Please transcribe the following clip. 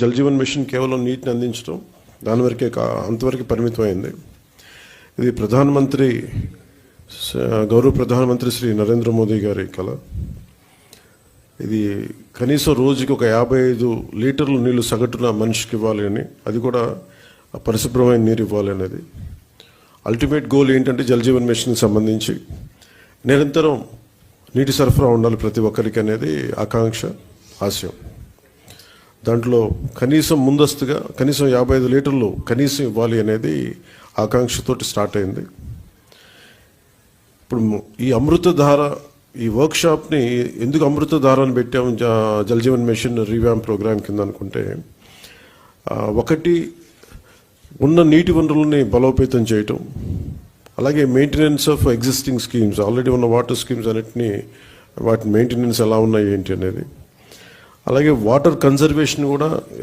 Jal Jeevan machine కేవలం నీటిని అందించడం దాని వరకే కా అంతవరకు పరిమితమైంది. ఇది ప్రధానమంత్రి గౌరవ ప్రధానమంత్రి శ్రీ నరేంద్ర మోదీ గారి కళ. ఇది కనీసం రోజుకి ఒక యాభై ఐదు లీటర్లు నీళ్ళు సగటున మనిషికి ఇవ్వాలి అని అది కూడా పరిశుభ్రమైన నీరు ఇవ్వాలి అనేది. అల్టిమేట్ గోల్ ఏంటంటే జలజీవన్ మిషన్కి సంబంధించి నిరంతరం నీటి సరఫరా ఉండాలి ప్రతి ఒక్కరికి అనేది ఆకాంక్ష ఆశయం. దాంట్లో కనీసం ముందస్తుగా కనీసం యాభై ఐదు లీటర్లు కనీసం ఇవ్వాలి అనేది ఆకాంక్షతోటి స్టార్ట్ అయింది. ఇప్పుడు ఈ అమృతధార ఈ వర్క్షాప్ని ఎందుకు అమృతధారని పెట్టాము? జలజీవన్ మిషన్ రీవ్యామ్ ప్రోగ్రామ్ కింద అనుకుంటే ఒకటి ఉన్న నీటి వనరులని బలోపేతం చేయటం అలాగే maintenance of existing schemes already ఉన్న వాటర్ స్కీమ్స్ అన్నిటినీ వాటి మెయింటెనెన్స్ ఎలా ఉన్నాయి ఏంటి అనేది అలాగే వాటర్ కన్జర్వేషన్ కూడా